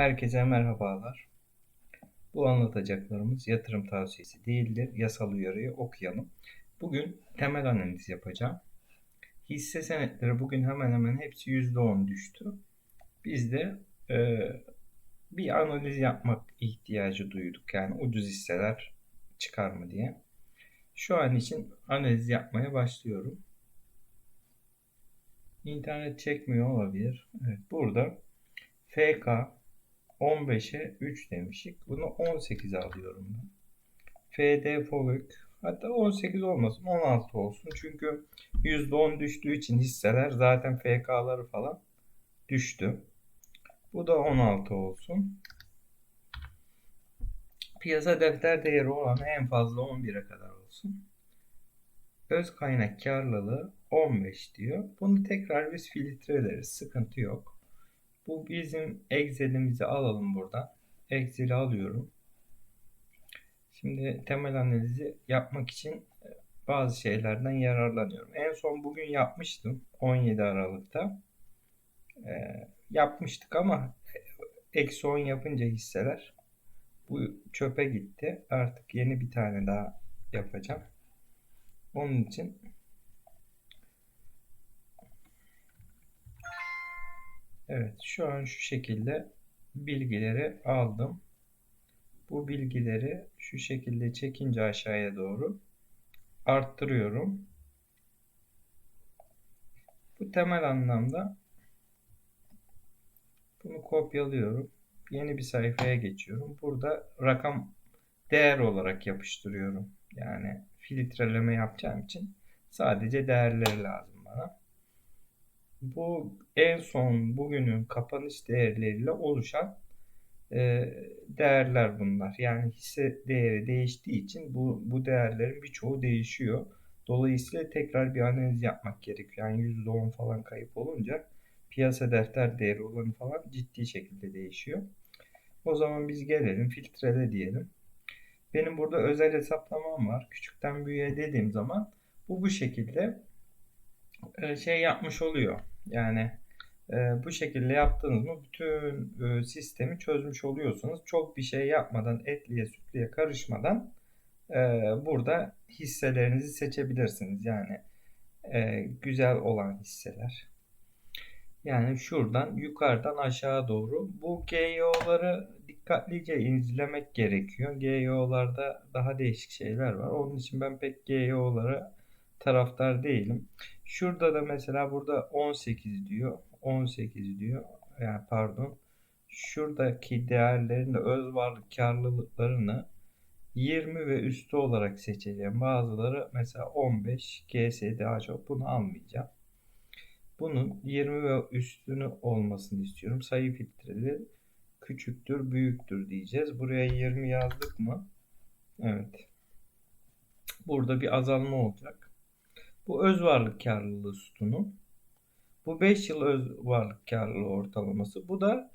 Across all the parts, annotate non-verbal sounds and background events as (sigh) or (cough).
Herkese merhabalar. Bu anlatacaklarımız yatırım tavsiyesi değildir. Yasal uyarıyı okuyalım. Bugün temel analiz yapacağım. Hisse senetleri bugün hemen hemen hepsi %10 düştü. Biz de e, bir analiz yapmak ihtiyacı duyduk. Yani ucuz hisseler çıkar mı diye. Şu an için analiz yapmaya başlıyorum. İnternet çekmiyor olabilir. Evet, burada FK 15'e 3 demiştik. Bunu 18'e alıyorum ben. FD FOVÖK hatta 18 olmasın 16 olsun. Çünkü %10 düştüğü için hisseler zaten FK'ları falan düştü. Bu da 16 olsun. Piyasa defter değeri oranı en fazla 11'e kadar olsun. Öz kaynak karlılığı 15 diyor. Bunu tekrar biz filtreleriz. Sıkıntı yok. Bu bizim Excel'imizi alalım buradan. Excel'i alıyorum. Şimdi temel analizi yapmak için e, bazı şeylerden yararlanıyorum. En son bugün yapmıştım. 17 Aralık'ta. Ee, yapmıştık ama eksi 10 yapınca hisseler bu çöpe gitti. Artık yeni bir tane daha yapacağım. Onun için Evet şu an şu şekilde bilgileri aldım. Bu bilgileri şu şekilde çekince aşağıya doğru arttırıyorum. Bu temel anlamda bunu kopyalıyorum. Yeni bir sayfaya geçiyorum. Burada rakam değer olarak yapıştırıyorum. Yani filtreleme yapacağım için sadece değerleri lazım. Bu en son bugünün kapanış değerleriyle oluşan e, değerler bunlar. Yani hisse değeri değiştiği için bu, bu değerlerin birçoğu değişiyor. Dolayısıyla tekrar bir analiz yapmak gerekiyor. Yani %10 falan kayıp olunca piyasa defter değeri olanı falan ciddi şekilde değişiyor. O zaman biz gelelim filtrele diyelim. Benim burada özel hesaplamam var. Küçükten büyüğe dediğim zaman bu bu şekilde e, şey yapmış oluyor. Yani e, bu şekilde yaptığınız mı bütün e, sistemi çözmüş oluyorsunuz. Çok bir şey yapmadan etliye sütlüye karışmadan e, burada hisselerinizi seçebilirsiniz. Yani e, güzel olan hisseler. Yani şuradan yukarıdan aşağı doğru bu GYO'ları dikkatlice izlemek gerekiyor. GYO'larda daha değişik şeyler var. Onun için ben pek GYO'ları taraftar değilim. Şurada da mesela burada 18 diyor. 18 diyor. Yani pardon. Şuradaki değerlerin de öz varlık karlılıklarını 20 ve üstü olarak seçeceğim. Bazıları mesela 15 GS daha çok bunu almayacağım. Bunun 20 ve üstünü olmasını istiyorum. Sayı filtreli küçüktür, büyüktür diyeceğiz. Buraya 20 yazdık mı? Evet. Burada bir azalma olacak. Bu öz varlık karlılığı sütunu. Bu 5 yıl öz varlık karlılığı ortalaması. Bu da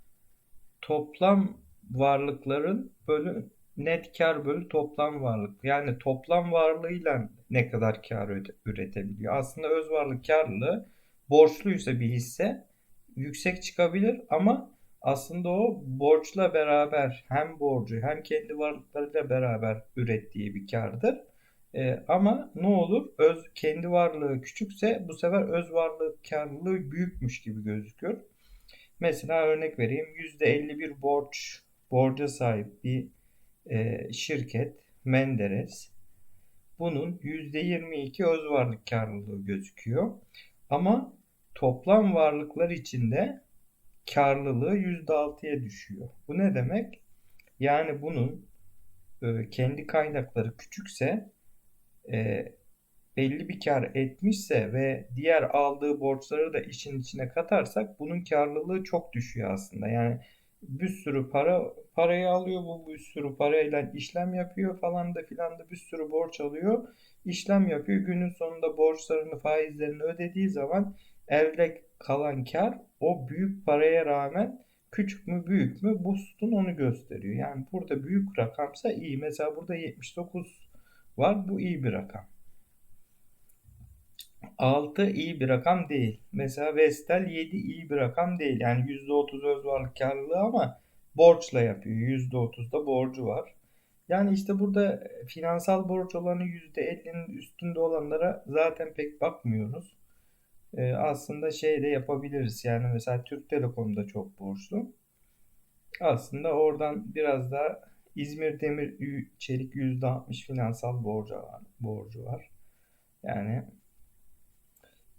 toplam varlıkların bölü net kar bölü toplam varlık. Yani toplam varlığıyla ne kadar kar üretebiliyor. Aslında öz varlık karlılığı borçluysa bir hisse yüksek çıkabilir ama aslında o borçla beraber hem borcu hem kendi varlıklarıyla beraber ürettiği bir kardır. E, ama ne olur? Öz kendi varlığı küçükse bu sefer öz varlığı karlılığı büyükmüş gibi gözüküyor. Mesela örnek vereyim. %51 borç borca sahip bir e, şirket Menderes. Bunun %22 öz varlık karlılığı gözüküyor. Ama toplam varlıklar içinde karlılığı %6'ya düşüyor. Bu ne demek? Yani bunun e, kendi kaynakları küçükse e, belli bir kar etmişse ve diğer aldığı borçları da işin içine katarsak bunun karlılığı çok düşüyor aslında. Yani bir sürü para parayı alıyor bu bir sürü parayla işlem yapıyor falan da filan da bir sürü borç alıyor. işlem yapıyor. Günün sonunda borçlarını faizlerini ödediği zaman elde kalan kar o büyük paraya rağmen küçük mü büyük mü bu sütun onu gösteriyor. Yani burada büyük rakamsa iyi. Mesela burada 79 var. Bu iyi bir rakam. 6 iyi bir rakam değil. Mesela Vestel 7 iyi bir rakam değil. Yani %30 öz varlık karlılığı ama borçla yapıyor. %30 da borcu var. Yani işte burada finansal borç olanı %50'nin üstünde olanlara zaten pek bakmıyoruz. Ee, aslında şey de yapabiliriz. Yani mesela Türk Telekom'da çok borçlu. Aslında oradan biraz da İzmir Demir Çelik %60 finansal borcu var, borcu var. Yani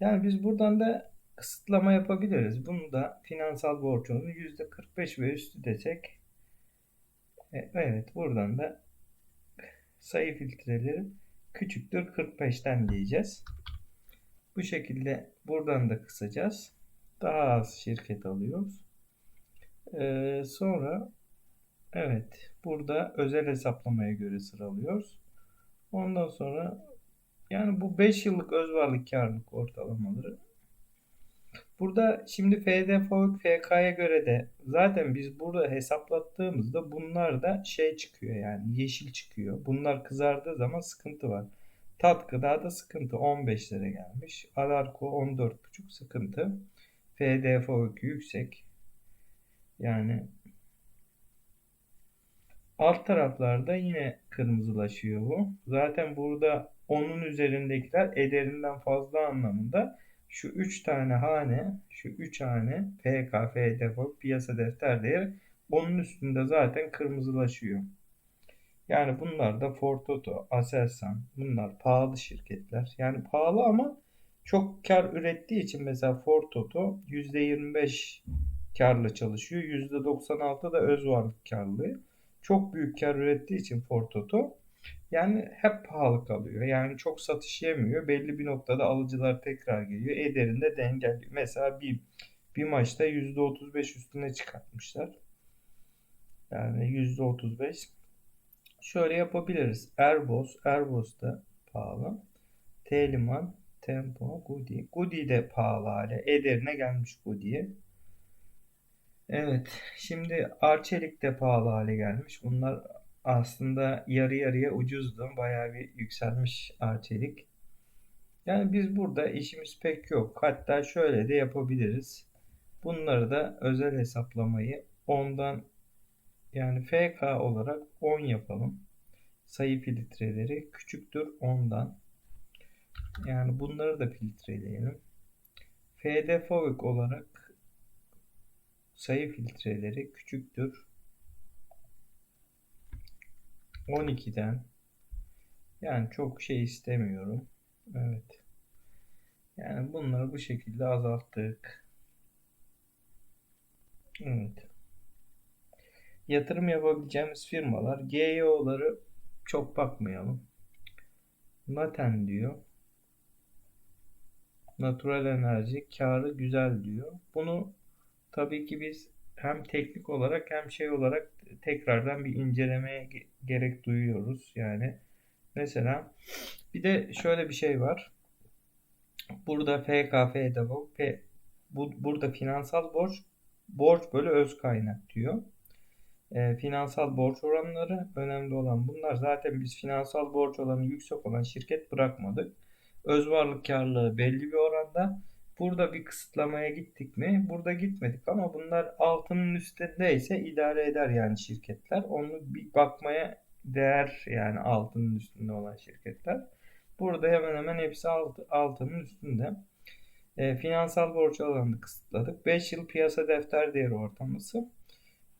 yani biz buradan da kısıtlama yapabiliriz. Bunu da finansal borcunun %45 ve üstü desek e, evet buradan da sayı filtreleri küçüktür 45'ten diyeceğiz. Bu şekilde buradan da kısacağız. Daha az şirket alıyoruz. Ee, sonra evet burada özel hesaplamaya göre sıralıyoruz. Ondan sonra yani bu 5 yıllık öz varlık karlılık ortalamaları. Burada şimdi FD FK'ya göre de zaten biz burada hesaplattığımızda bunlar da şey çıkıyor yani yeşil çıkıyor. Bunlar kızardığı zaman sıkıntı var. Tat gıdada sıkıntı 15'lere gelmiş. Alarko 14,5 sıkıntı. FD yüksek. Yani alt taraflarda yine kırmızılaşıyor bu. Zaten burada onun üzerindekiler ederinden fazla anlamında şu 3 tane hane, şu 3 hane FK, FD, piyasa defter değeri onun üstünde zaten kırmızılaşıyor. Yani bunlar da Fortoto, Aselsan bunlar pahalı şirketler. Yani pahalı ama çok kar ürettiği için mesela Fortoto %25 karla çalışıyor. %96 da öz varlık karlı. Çok büyük kar ürettiği için Fortoto yani hep pahalı kalıyor. Yani çok satış yemiyor. Belli bir noktada alıcılar tekrar geliyor. Ederinde dengeliyor. Mesela bir bir maçta %35 üstüne çıkartmışlar. Yani %35. Şöyle yapabiliriz. Airbus, Airbus da pahalı. Teliman, Tempo, Goody. Goody de pahalı hale. Ederine gelmiş Goody'ye. Evet. Şimdi Arçelik de pahalı hale gelmiş. Bunlar aslında yarı yarıya ucuzdu. Bayağı bir yükselmiş Arçelik. Yani biz burada işimiz pek yok. Hatta şöyle de yapabiliriz. Bunları da özel hesaplamayı ondan yani FK olarak 10 yapalım. Sayı filtreleri küçüktür 10'dan. Yani bunları da filtreleyelim. FD FOVIC olarak sayı filtreleri küçüktür 12'den. Yani çok şey istemiyorum. Evet. Yani bunları bu şekilde azalttık. Evet. Yatırım yapabileceğimiz firmalar GEO'ları çok bakmayalım. Naten diyor. Natural enerji karı güzel diyor. Bunu tabii ki biz hem teknik olarak hem şey olarak tekrardan bir incelemeye gerek duyuyoruz. Yani mesela bir de şöyle bir şey var. Burada FKF'de bu, P, bu burada finansal borç borç bölü öz kaynak diyor. E, finansal borç oranları önemli olan bunlar. Zaten biz finansal borç oranı yüksek olan şirket bırakmadık. Öz varlık karlılığı belli bir oranda. Burada bir kısıtlamaya gittik mi? Burada gitmedik ama bunlar altının üstündeyse idare eder yani şirketler. Onu bir bakmaya değer yani altının üstünde olan şirketler. Burada hemen hemen hepsi alt, altının üstünde. E, finansal borç alanını kısıtladık. 5 yıl piyasa defter değeri ortalaması.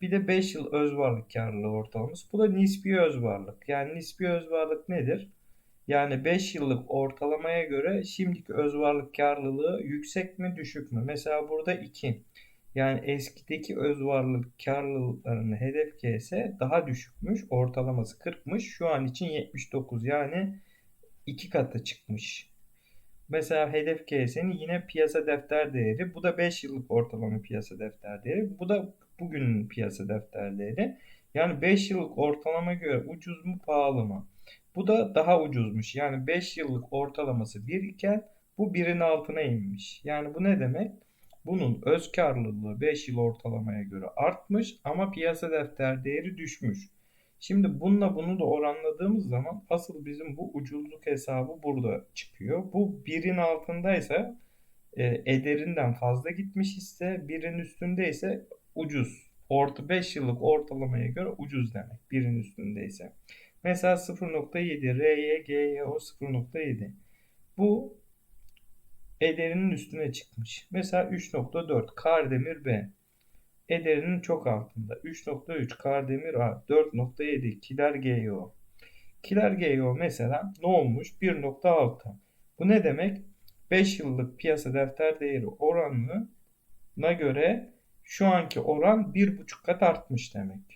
Bir de 5 yıl öz varlık karlılığı ortalaması. Bu da nispi öz varlık. Yani nispi öz varlık nedir? Yani 5 yıllık ortalamaya göre şimdiki öz varlık karlılığı yüksek mi düşük mü? Mesela burada 2. Yani eskideki öz varlık karlılıklarının hedef KS daha düşükmüş. Ortalaması 40'mış. Şu an için 79. Yani 2 katı çıkmış. Mesela hedef KS'nin yine piyasa defter değeri. Bu da 5 yıllık ortalama piyasa defter değeri. Bu da bugünün piyasa defter değeri. Yani 5 yıllık ortalama göre ucuz mu pahalı mı? Bu da daha ucuzmuş. Yani 5 yıllık ortalaması 1 iken bu birin altına inmiş. Yani bu ne demek? Bunun öz karlılığı 5 yıl ortalamaya göre artmış ama piyasa defter değeri düşmüş. Şimdi bununla bunu da oranladığımız zaman asıl bizim bu ucuzluk hesabı burada çıkıyor. Bu birin altındaysa e, ederinden fazla gitmiş ise birin üstündeyse ucuz. orta 5 yıllık ortalamaya göre ucuz demek. Birin üstündeyse. Mesela 0.7 RY GYO 0.7. Bu ederinin üstüne çıkmış. Mesela 3.4 Kardemir B. Ederinin çok altında. 3.3 Kardemir A. 4.7 Kiler GYO. Kiler GYO mesela ne olmuş? 1.6. Bu ne demek? 5 yıllık piyasa defter değeri oranına göre şu anki oran 1,5 kat artmış demek.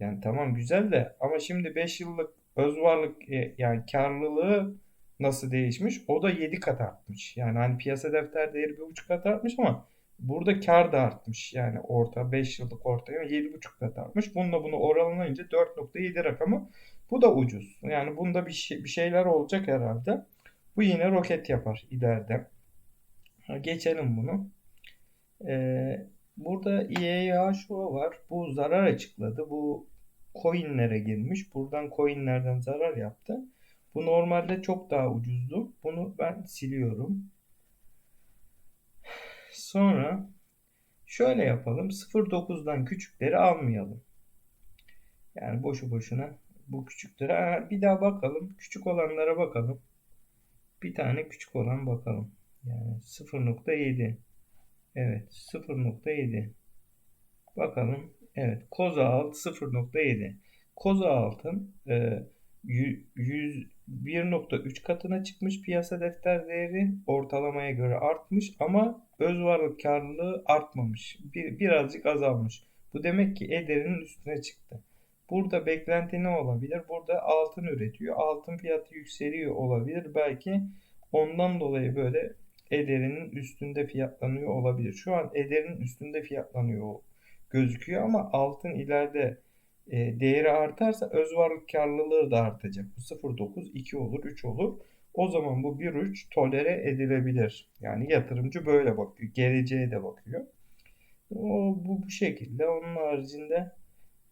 Yani tamam güzel de ama şimdi 5 yıllık öz varlık e, yani karlılığı nasıl değişmiş? O da 7 kat artmış. Yani hani piyasa defter değeri 1,5 kat artmış ama burada kar da artmış. Yani orta 5 yıllık ortaya 7,5 kat artmış. Bununla bunu oranlayınca 4.7 rakamı bu da ucuz. Yani bunda bir, şey, bir şeyler olacak herhalde. Bu yine roket yapar ileride. Geçelim bunu. Ee, burada IEHO var. Bu zarar açıkladı. Bu coinlere girmiş. Buradan coinlerden zarar yaptı. Bu normalde çok daha ucuzdu. Bunu ben siliyorum. Sonra şöyle yapalım. 0.9'dan küçükleri almayalım. Yani boşu boşuna bu küçüklere bir daha bakalım. Küçük olanlara bakalım. Bir tane küçük olan bakalım. Yani 0.7. Evet 0.7. Bakalım. Evet koza alt 0.7. Koza altın e, 100 1.3 katına çıkmış piyasa defter değeri ortalamaya göre artmış ama öz varlık karlılığı artmamış. Bir, birazcık azalmış. Bu demek ki ederinin üstüne çıktı. Burada beklenti ne olabilir? Burada altın üretiyor. Altın fiyatı yükseliyor olabilir. Belki ondan dolayı böyle ederinin üstünde fiyatlanıyor olabilir. Şu an ederinin üstünde fiyatlanıyor gözüküyor ama altın ileride e, değeri artarsa öz varlık karlılığı da artacak. Bu 0.9, 2 olur, 3 olur. O zaman bu 1.3 tolere edilebilir. Yani yatırımcı böyle bakıyor. Geleceğe de bakıyor. O, bu, bu şekilde. Onun haricinde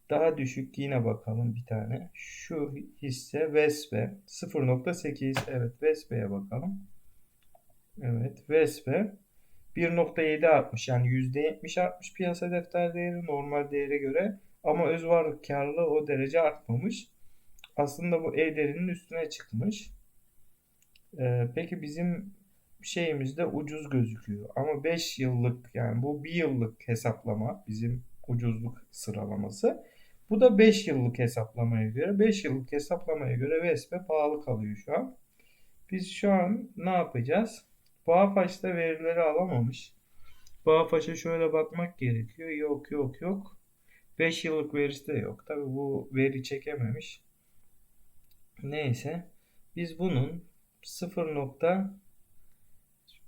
daha düşük yine bakalım bir tane. Şu hisse Vespe 0.8. Evet Vespe'ye bakalım. Evet Vespe 1.7 artmış. Yani %70 artmış piyasa defter değeri normal değere göre. Ama öz varlık karlılığı o derece artmamış. Aslında bu E değerinin üstüne çıkmış. Ee, peki bizim şeyimizde ucuz gözüküyor. Ama 5 yıllık yani bu 1 yıllık hesaplama bizim ucuzluk sıralaması. Bu da 5 yıllık hesaplamaya göre. 5 yıllık hesaplamaya göre Vespe pahalı kalıyor şu an. Biz şu an ne yapacağız? Bağfaş'ta verileri alamamış. Bağfaş'a şöyle bakmak gerekiyor. Yok yok yok. 5 yıllık verisi de yok. Tabi bu veri çekememiş. Neyse. Biz bunun 0 nokta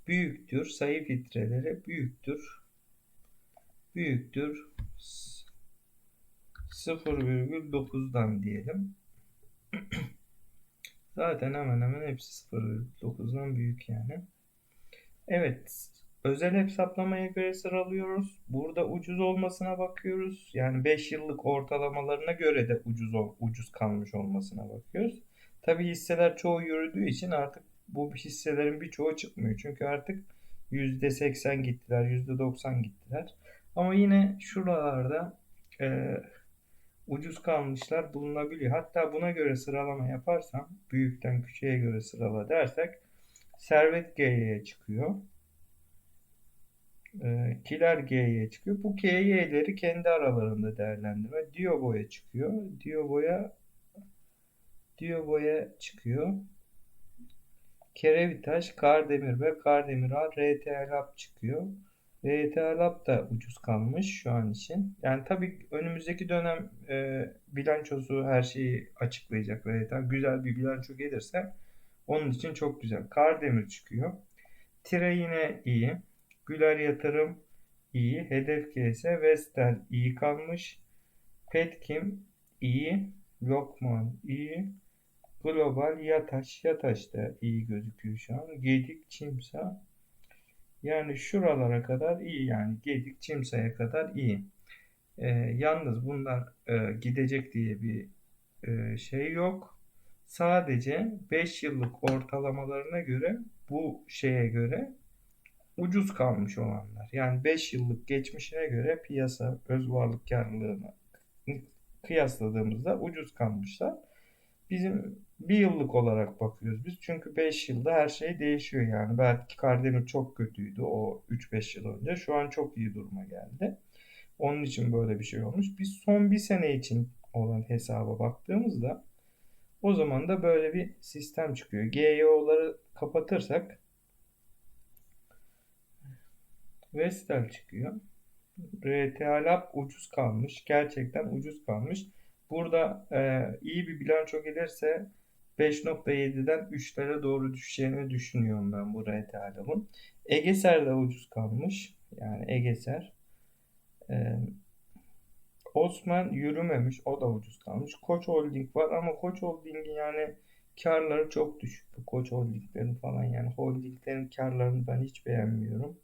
büyüktür. Sayı filtreleri büyüktür. Büyüktür. 0,9'dan diyelim. (clears throat) Zaten hemen hemen hepsi 0,9'dan büyük yani. Evet. Özel hesaplamaya göre sıralıyoruz. Burada ucuz olmasına bakıyoruz. Yani 5 yıllık ortalamalarına göre de ucuz ucuz kalmış olmasına bakıyoruz. Tabi hisseler çoğu yürüdüğü için artık bu hisselerin birçoğu çıkmıyor. Çünkü artık %80 gittiler, %90 gittiler. Ama yine şuralarda e, ucuz kalmışlar bulunabiliyor. Hatta buna göre sıralama yaparsam büyükten küçüğe göre sırala dersek Servet G'ye çıkıyor. E, Kiler G'ye çıkıyor. Bu G'leri kendi aralarında değerlendirme. Diobo'ya çıkıyor. Diobo'ya Diobo'ya çıkıyor. Kerevitaş, Kardemir ve Kardemir A, RT Lab çıkıyor. RT Lab da ucuz kalmış şu an için. Yani tabii önümüzdeki dönem e, bilançosu her şeyi açıklayacak RT. Güzel bir bilanço gelirse onun için çok güzel. Kardemir çıkıyor. Tire yine iyi. Güler Yatırım iyi. Hedef GS, Vestel iyi kalmış. Petkim iyi. Lokman iyi. Global Yataş. Yataş da iyi gözüküyor şu an. Gedik Çimsa. Yani şuralara kadar iyi yani. Gedik Çimsa'ya kadar iyi. Ee, yalnız bunlar e, gidecek diye bir e, şey yok. Sadece 5 yıllık ortalamalarına göre bu şeye göre ucuz kalmış olanlar. Yani 5 yıllık geçmişine göre piyasa öz varlık karlılığına kıyasladığımızda ucuz kalmışlar. Bizim bir yıllık olarak bakıyoruz biz. Çünkü 5 yılda her şey değişiyor yani. Belki Kardemir çok kötüydü o 3-5 yıl önce. Şu an çok iyi duruma geldi. Onun için böyle bir şey olmuş. Biz son bir sene için olan hesaba baktığımızda o zaman da böyle bir sistem çıkıyor. GYO'ları kapatırsak Vestel çıkıyor. RTA Lab ucuz kalmış. Gerçekten ucuz kalmış. Burada e, iyi bir bilanço gelirse 5.7'den 3'lere doğru düşeceğini düşünüyorum ben bu RTA Lab'ın. Egeser de ucuz kalmış. Yani Egeser. E, Osman yürümemiş. O da ucuz kalmış. Koç Holding var ama Koç Holding'in yani karları çok düşük. Bu Koç Holding'lerin falan yani holdinglerin karlarını ben hiç beğenmiyorum.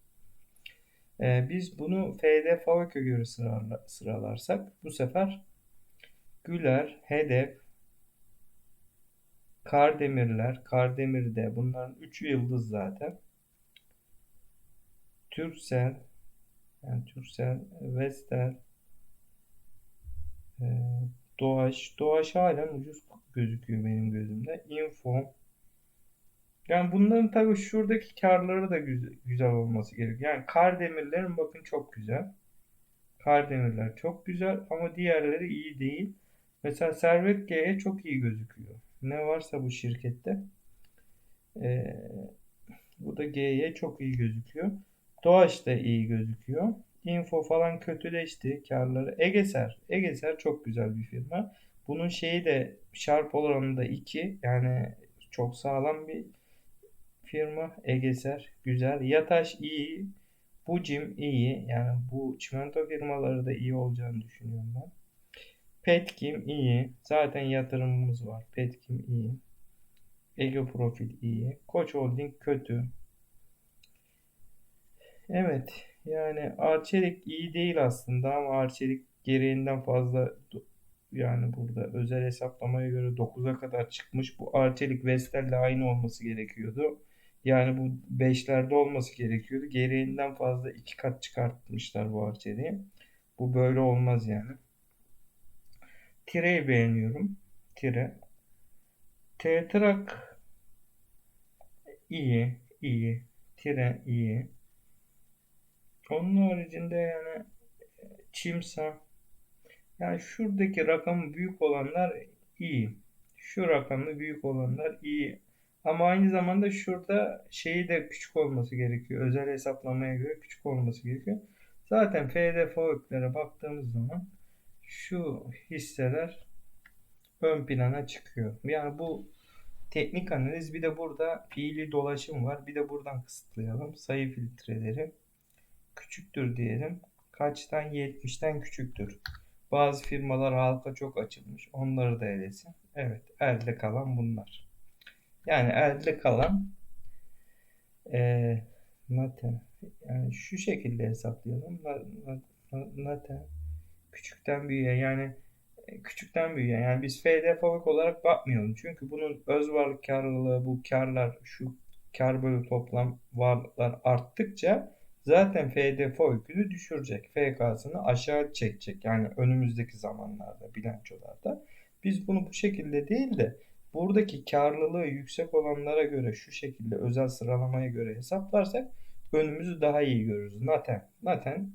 Ee, biz bunu FD Favak'a göre sırala, sıralarsak bu sefer Güler, Hedef, Kardemirler, Kardemir'de bunların üçü yıldız zaten. Türksel, yani Türksel, Vestel, e, Doğaç. Doğaç halen ucuz gözüküyor benim gözümde. Info. Yani bunların tabii şuradaki karları da güzel, güzel olması gerekiyor. Yani Kardemirlerin bakın çok güzel. Kardemirler çok güzel ama diğerleri iyi değil. Mesela Servet G'ye çok iyi gözüküyor. Ne varsa bu şirkette. Ee, bu da G'ye çok iyi gözüküyor. Doğaç da iyi gözüküyor. Info falan kötüleşti karları. Egeser. Egeser çok güzel bir firma. Bunun şeyi de Sharp oranında 2. Yani çok sağlam bir firma. Egeser güzel. Yataş iyi. Bucim iyi. Yani bu çimento firmaları da iyi olacağını düşünüyorum ben. Petkim iyi. Zaten yatırımımız var. Petkim iyi. Ego Profil iyi. Koç Holding kötü. Evet. Yani Arçelik iyi değil aslında ama Arçelik gereğinden fazla yani burada özel hesaplamaya göre 9'a kadar çıkmış. Bu Arçelik Vestel'le aynı olması gerekiyordu. Yani bu 5'lerde olması gerekiyordu. Gereğinden fazla 2 kat çıkartmışlar bu Arçelik'i. Bu böyle olmaz yani. Tire'yi beğeniyorum. Tire. T-Trak iyi, iyi. Tire iyi. Onun haricinde yani Çimsa yani şuradaki rakamı büyük olanlar iyi. Şu rakamı büyük olanlar iyi. Ama aynı zamanda şurada şeyi de küçük olması gerekiyor. Özel hesaplamaya göre küçük olması gerekiyor. Zaten FDFO'lere baktığımız zaman şu hisseler ön plana çıkıyor. Yani bu teknik analiz bir de burada fiili dolaşım var. Bir de buradan kısıtlayalım. Sayı filtreleri küçüktür diyelim. Kaçtan 70'ten küçüktür. Bazı firmalar halka çok açılmış. Onları da elesin. Evet elde kalan bunlar. Yani elde kalan e, naten yani şu şekilde hesaplayalım. Naten küçükten büyüğe yani e, küçükten büyüğe yani biz FD olarak bakmayalım. Çünkü bunun öz varlık karlılığı bu karlar şu kar bölü toplam varlıklar arttıkça zaten FDF yükünü düşürecek. FK'sını aşağı çekecek. Yani önümüzdeki zamanlarda bilançolarda. Biz bunu bu şekilde değil de buradaki karlılığı yüksek olanlara göre şu şekilde özel sıralamaya göre hesaplarsak önümüzü daha iyi görürüz. Naten. Naten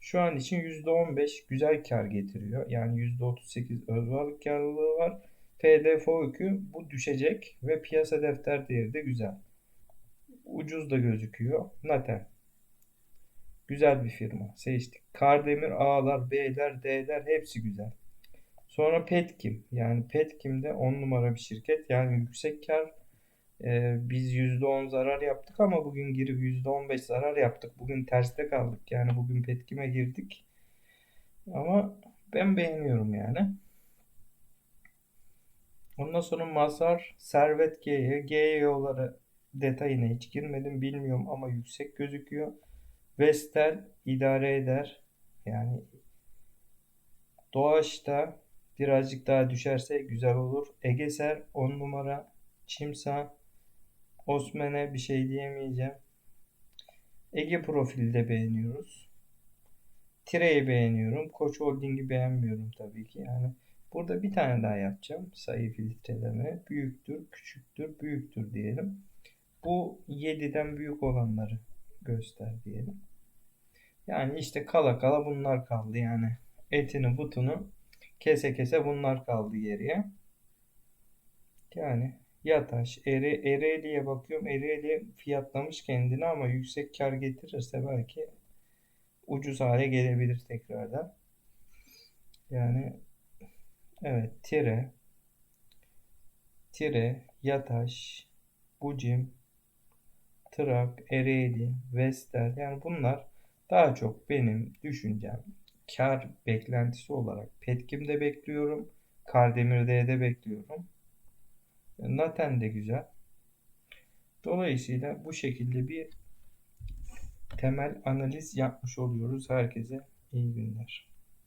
şu an için %15 güzel kar getiriyor. Yani %38 öz varlık karlılığı var. FDFO yükü bu düşecek ve piyasa defter değeri de güzel. Ucuz da gözüküyor. Naten. Güzel bir firma. Seçtik. Kardemir A'lar, B'ler, D'ler hepsi güzel. Sonra Petkim. Yani Petkim de 10 numara bir şirket. Yani yüksek kar. Ee, biz %10 zarar yaptık ama bugün girip %15 zarar yaptık. Bugün terste kaldık. Yani bugün Petkim'e girdik. Ama ben beğeniyorum yani. Ondan sonra Mazhar, Servet G'ye, GYO'lara detayına hiç girmedim bilmiyorum ama yüksek gözüküyor. Vestel idare eder. Yani Doğaç'ta birazcık daha düşerse güzel olur. Egeser 10 numara. Çimsa Osman'e bir şey diyemeyeceğim. Ege profilde beğeniyoruz. Tire'yi beğeniyorum. Koç Holding'i beğenmiyorum tabii ki. Yani burada bir tane daha yapacağım. Sayı filtreleme. Büyüktür, küçüktür, büyüktür diyelim. Bu 7'den büyük olanları göster diyelim. Yani işte kala kala bunlar kaldı yani. Etini butunu kese kese bunlar kaldı geriye. Yani Yataş, Ere, Ereğli'ye bakıyorum. Ereğli fiyatlamış kendini ama yüksek kar getirirse belki ucuz hale gelebilir tekrardan. Yani evet Tire, Tire, Yataş, Bucim, Trak, Ereğli, Vestel yani bunlar daha çok benim düşüncem kar beklentisi olarak Petkim'de bekliyorum. Kardemir'de de bekliyorum. Naten de güzel. Dolayısıyla bu şekilde bir temel analiz yapmış oluyoruz. Herkese iyi günler.